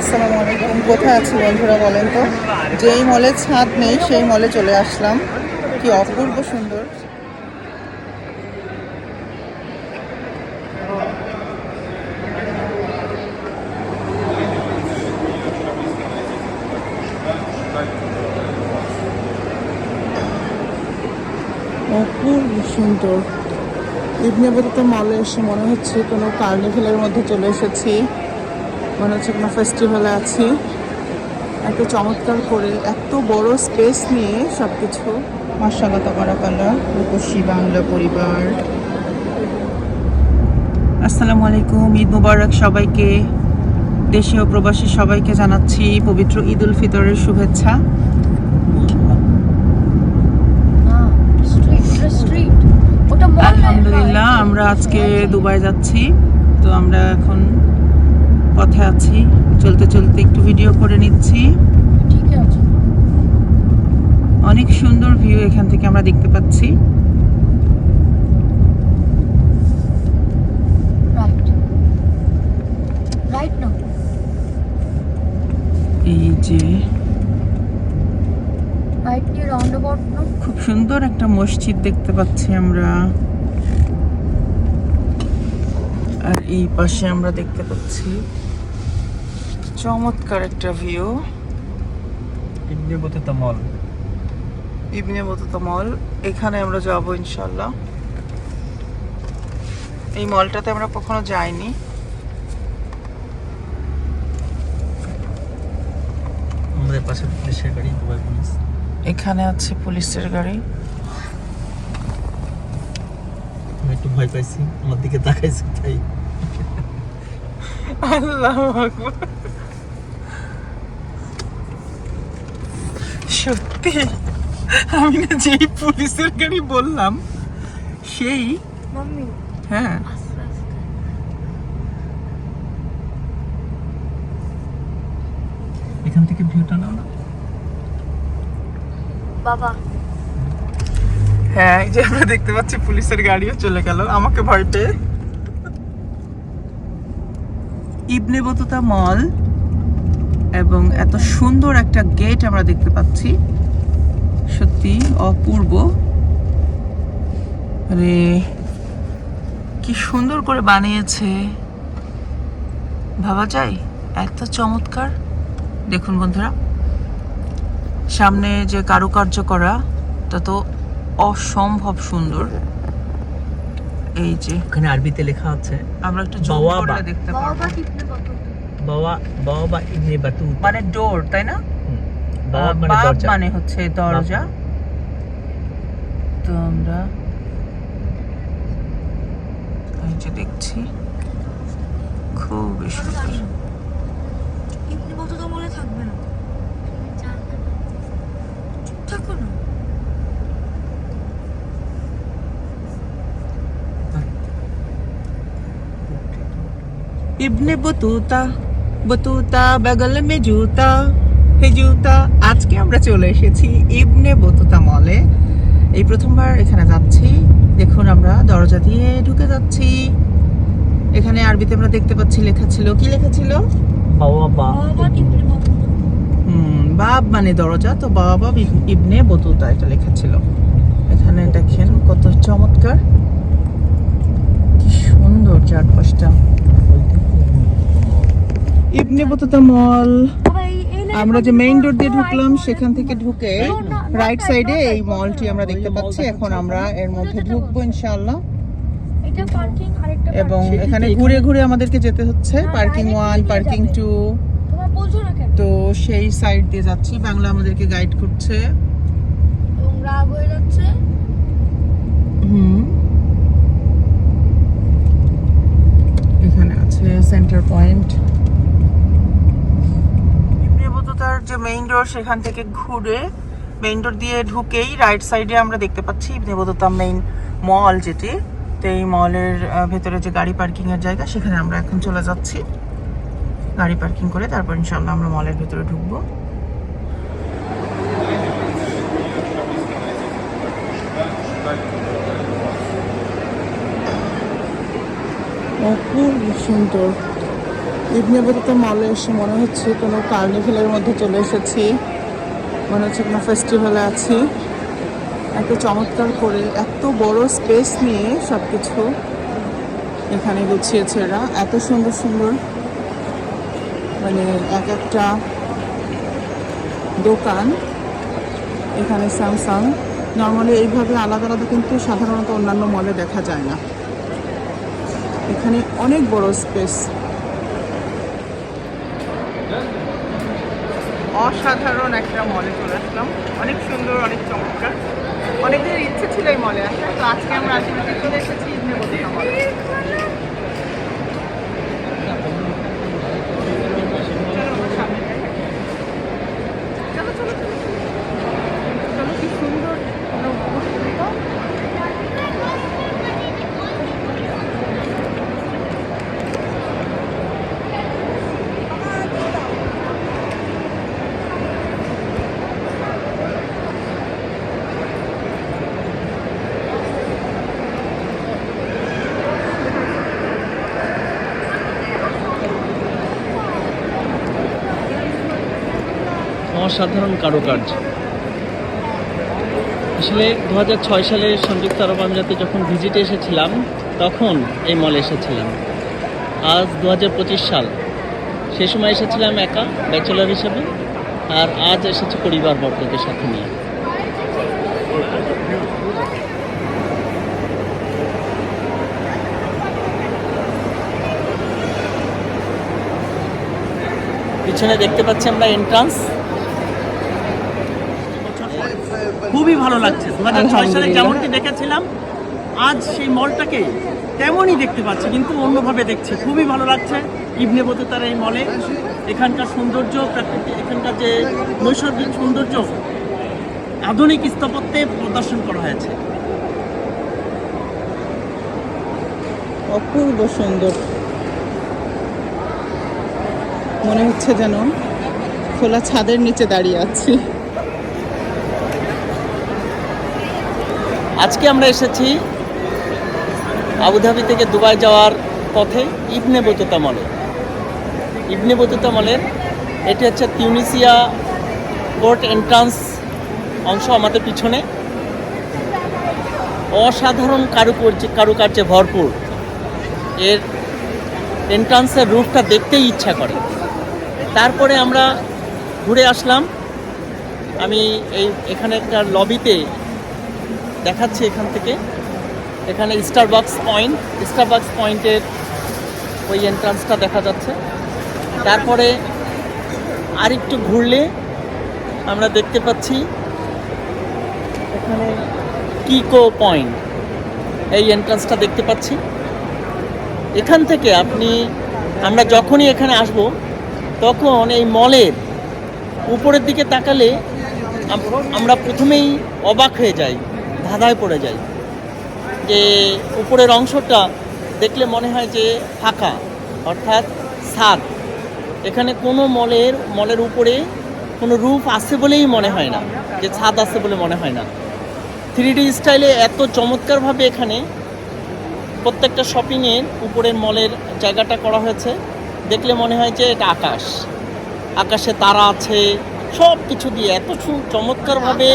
আসসালামু আলাইকুম। কোথায় আছি বন্ধুরা বলেন তো? যেই মলে ছাদ নেই, সেই মলে চলে আসলাম। কি অপূর্ব সুন্দর। অপূর্ব সুন্দর। ইবনে মলে এসে মনে হচ্ছে কোনো কার্নিভেলের মধ্যে চলে এসেছি। মনে হচ্ছে কোনো ফেস্টিভ্যালে আছি। এত চমৎকার করে এত বড় স্পেস নিয়ে সব কিছু মাসাগত করা কালা রূপসী বাংলা পরিবার। আসসালামু আলাইকুম ঈদ মুবারক সবাইকে। দেশীয় প্রবাসী সবাইকে জানাচ্ছি পবিত্র ঈদ উল ফিতরের শুভেচ্ছা। আলহামদুলিল্লাহ আমরা আজকে দুবাই যাচ্ছি। তো আমরা এখন পথে আছি। চলতে চলতে একটু ভিডিও করে নিচ্ছি। ঠিক আছে। অনেক সুন্দর ভিউ এখান থেকে আমরা দেখতে পাচ্ছি। এই যে খুব সুন্দর একটা মসজিদ দেখতে পাচ্ছি আমরা। আর এই পাশে আমরা দেখতে পাচ্ছি চমৎকার একটা view Ibn Battuta mall. Ibn Battuta mall এখানে আমরা যাব ইনশাল্লাহ এই মলটাতে আমরা কখনো যাইনি। আমাদের পাশে পুলিশের গাড়ি দুবাই পুলিশ। এখানে আছে পুলিশের গাড়ি। আমি একটু ভয় পাইছি আমার দিকে তাকাইছি তাই। আল্লাহ আকবার। সত্যি? আমি না যেই পুলিশের গাড়ি বললাম সেই হ্যাঁ। এখান থেকে ভিউটা নাও না। বাবা। হ্যাঁ এই যে আমরা দেখতে পাচ্ছি পুলিশের গাড়িও চলে গেল আমাকে ভয় পেয়ে। Ibn Battuta mall. এবং এত সুন্দর একটা গেট আমরা দেখতে পাচ্ছি। সত্যি অপূর্ব। আরে কি সুন্দর করে বানিয়েছে। ভাবা যায়? এত চমৎকার। দেখুন বন্ধুরা সামনে যে কারুকার্য করা তা তো অসম্ভব সুন্দর। এই যে ওখানে আরবিতে লেখা আছে আমরা একটু জুম দেখতে পারব। বাবা বাবা ইবনে বাতুতা। মানে ডোর তাই না? বাবা মানে মানে হচ্ছে দরজা। তো আমরা এই যে দেখছি খুবই সুন্দর। ইবনে কত তো মলে থাকবে না। থাকো না ইবনে বতুতা বতুতা বগল মে জুতা হে জুতা। আজকে আমরা চলে এসেছি ইবনে বতুতা মলে। এই প্রথমবার এখানে যাচ্ছি। দেখুন আমরা দরজা দিয়ে ঢুকে যাচ্ছি। এখানে আরবিতে আমরা দেখতে পাচ্ছি লেখা ছিল কি লেখা ছিল? বাবা মানে দরজা তো বাবা ইবনে বতুতা এটা লেখা ছিল। এখানে দেখেন কত চমৎকার। কি সুন্দর চারপাশটা। Ibn Battuta mall. আমরা যে মেইন ডোর দিয়ে ঢুকলাম সেখান থেকে ঢুকে রাইট সাইডে এই মলটি আমরা দেখতে পাচ্ছি। এখন আমরা এর মধ্যে ঢুকবো ইনশাআল্লাহ। এটা পার্কিং আরেকটা এবং এখানে ঘুরে ঘুরে আমাদেরকে যেতে হচ্ছে। পার্কিং ওয়ান পার্কিং টু তো সেই সাইড দিয়ে যাচ্ছি। বাংলা আমাদেরকে গাইড করছে। হুম। এখানে আছে সেন্টার পয়েন্ট তার যে মেইন ডোর সেখান থেকে ঘুরে মেইন ডোর দিয়ে ঢুকেই রাইট সাইডে আমরা দেখতে পাচ্ছি ইবনেবততা মেইন মল যেটি। তো এই মলের ভেতরে যে গাড়ি পার্কিং এর জায়গা, সেখানে আমরা এখন চলে যাচ্ছি। গাড়ি পার্কিং করে তারপর ইনশাল্লাহ আমরা মলের ভেতরে ঢুকবো। অপূর্ব সুন্দর। ইবনে বতুতা মলে এসে মনে হচ্ছে কোনো কার্নিভেলের মধ্যে চলে এসেছি। মনে হচ্ছে কোনো ফেস্টিভ্যালে আছি। এত চমৎকার করে, এত বড় স্পেস নিয়ে সব কিছু এখানে গুছিয়েছে এরা। এত সুন্দর সুন্দর মানে এক একটা দোকান এখানে স্যামসাং। নর্মালি এইভাবে আলাদা আলাদা কিন্তু সাধারণত অন্যান্য মলে দেখা যায় না। এখানে অনেক বড় স্পেস। অসাধারণ একটা মলে চলে আসলাম। অনেক সুন্দর, অনেক চমৎকার। অনেক দিনের ইচ্ছে ছিল এই মলে আসা তো আজকে আমরা আসলে চলে এসেছি বতুতা মলে চলো আমার সামনে যাই। চলো চলো চলো চলো কি সুন্দর আমরা উপভোগ করি তো। অসাধারণ কারুকার্য। আসলে দু সালে সংযুক্ত আরব আমিরাতে যখন ভিজিটে এসেছিলাম, তখন এই মলে এসেছিলাম। আজ দু সাল। সে সময় এসেছিলাম একা, ব্যাচেলার হিসেবে, আর আজ এসেছি পরিবার বর্গদের সাথে নিয়ে। পিছনে দেখতে পাচ্ছি আমরা এন্ট্রান্স খুবই ভালো লাগছে। দু হাজার ছয় সালে যেমনটি দেখেছিলাম আজ সেই মলটাকে তেমনই দেখতে পাচ্ছি কিন্তু অন্যভাবে দেখছি। খুবই ভালো লাগছে ইবনে বতুতার এই মলে। এখানকার সৌন্দর্য প্রাকৃতিক এখানকার যে নৈসর্গিক সৌন্দর্য আধুনিক স্থাপত্যে প্রদর্শন করা হয়েছে। অপূর্ব সুন্দর। মনে হচ্ছে যেন খোলা ছাদের নিচে দাঁড়িয়ে আছি। আজকে আমরা এসেছি আবুধাবি থেকে দুবাই যাওয়ার পথে ইবনে বতুতা মলে। ইবনে বতুতা মলের এটি হচ্ছে তিউনিসিয়া পোর্ট এন্ট্রান্স অংশ আমাদের পিছনে। অসাধারণ কারুকার্য কারুকার্যে ভরপুর। এর এন্ট্রান্সের রূপটা দেখতেই ইচ্ছা করে। তারপরে আমরা ঘুরে আসলাম। আমি এই এখানে একটা লবিতে দেখাচ্ছি এখান থেকে। এখানে স্টারবাক্স পয়েন্ট স্টারবাক্স পয়েন্টের ওই এন্ট্রান্সটা দেখা যাচ্ছে। তারপরে আরেকটু ঘুরলে আমরা দেখতে পাচ্ছি এখানে কিকো পয়েন্ট এই এন্ট্রান্সটা দেখতে পাচ্ছি। এখান থেকে আপনি, আমরা যখনই এখানে আসব, তখন এই মলের উপরের দিকে তাকালে আমরা প্রথমেই অবাক হয়ে যাই। ধাঁধায় পড়ে যাই যে উপরের অংশটা দেখলে মনে হয় যে ফাঁকা, অর্থাৎ ছাদ এখানে কোনো মলের মলের উপরে কোনো রূপ আছে বলেই মনে হয় না, যে ছাদ আছে বলে মনে হয় না। থ্রি ডি স্টাইলে এত চমৎকারভাবে এখানে প্রত্যেকটা শপিংয়ের উপরের মলের জায়গাটা করা হয়েছে। দেখলে মনে হয় যে এটা আকাশ। আকাশে তারা আছে সব কিছু দিয়ে এত চমৎকারভাবে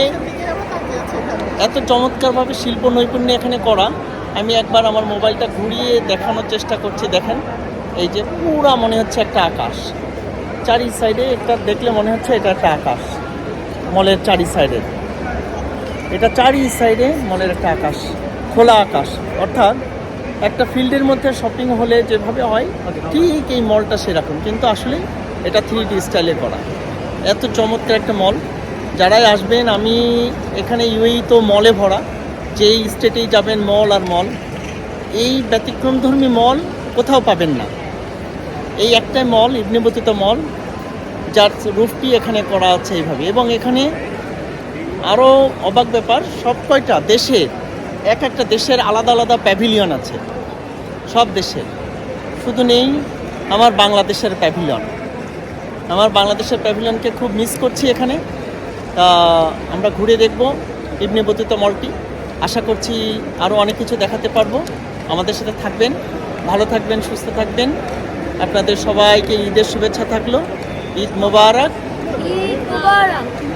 এত চমৎকারভাবে শিল্প নৈপুণ্য এখানে করা। আমি একবার আমার মোবাইলটা ঘুরিয়ে দেখানোর চেষ্টা করছি, দেখেন। এই যে পুরা মনে হচ্ছে একটা আকাশ। চারি সাইডে একটা দেখলে মনে হচ্ছে এটা একটা আকাশ। মলের চারি সাইডে। এটা চারি সাইডে মলের একটা আকাশ, খোলা আকাশ। অর্থাৎ একটা ফিল্ডের মধ্যে শপিং হলে যেভাবে হয়, ঠিক এই মলটা সেরকম। কিন্তু আসলে এটা থ্রি ডি স্টাইলে করা। এত চমৎকার একটা মল। যারাই আসবেন, আমি এখানে ইউএই তো মলে ভরা, যেই স্টেটেই যাবেন মল আর মল এই ব্যতিক্রমধর্মী মল কোথাও পাবেন না। এই একটাই মল ইবনেবতিত মল যার রুফটি এখানে করা আছে এইভাবে। এবং এখানে আরও অবাক ব্যাপার, সব কয়টা দেশের এক একটা দেশের আলাদা আলাদা প্যাভিলিয়ন আছে। সব দেশের শুধু নেই আমার বাংলাদেশের প্যাভিলিয়ন আমার বাংলাদেশের প্যাভিলিয়নকে খুব মিস করছি এখানে। তা আমরা ঘুরে দেখব ইবনে বতুতা মলটি। আশা করছি আরও অনেক কিছু দেখাতে পারব। আমাদের সাথে থাকবেন, ভালো থাকবেন, সুস্থ থাকবেন। আপনাদের সবাইকে ঈদের শুভেচ্ছা থাকল। ঈদ মোবারক। ঈদ মুবারক।